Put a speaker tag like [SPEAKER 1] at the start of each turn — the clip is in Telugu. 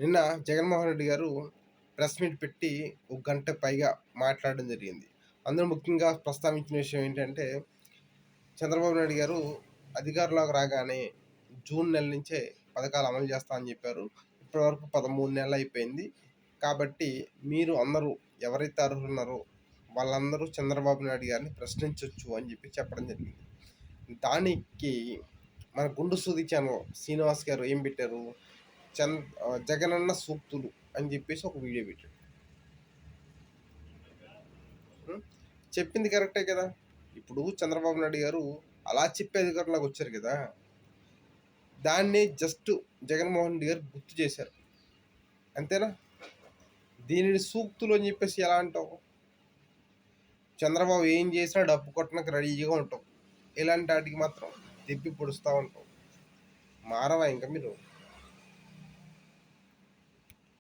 [SPEAKER 1] నిన్న జగన్మోహన్ రెడ్డి గారు ప్రెస్ మీట్ పెట్టి ఒక గంట పైగా మాట్లాడడం జరిగింది. అందులో ముఖ్యంగా ప్రస్తావించిన విషయం ఏంటంటే చంద్రబాబు నాయుడు గారు అధికారంలోకి రాగానే జూన్ నెల నుంచే పథకాలు అమలు చేస్తామని చెప్పారు. ఇప్పటివరకు పదమూడు నెలలు అయిపోయింది. కాబట్టి మీరు అందరూ ఎవరైతే అర్హులున్నారో వాళ్ళందరూ చంద్రబాబు నాయుడు గారిని ప్రశ్నించవచ్చు అని చెప్పి చెప్పడం జరిగింది. దానికి మన గుండు సూది ఛానల్ శ్రీనివాస్ గారు ఏం పెట్టారు? చంద్ జగనన్న సూక్తులు అని చెప్పేసి ఒక వీడియో పెట్టాడు. చెప్పింది కరెక్టే కదా? ఇప్పుడు చంద్రబాబు నాయుడు గారు అలా చెప్పే అధికారంలోకి వచ్చారు కదా? దాన్ని జస్ట్ జగన్మోహన్ రెడ్డి గారు గుర్తు చేశారు. అంతేనా? దీనిని సూక్తులు అని చెప్పేసి ఎలా అంటావు? చంద్రబాబు ఏం చేసినా డబ్బు కొట్టడానికి రెడీగా ఉంటావు. ఇలాంటి వాటికి మాత్రం తిప్పి పొడుస్తూ ఉంటావు. మారవా ఇంకా మీరు?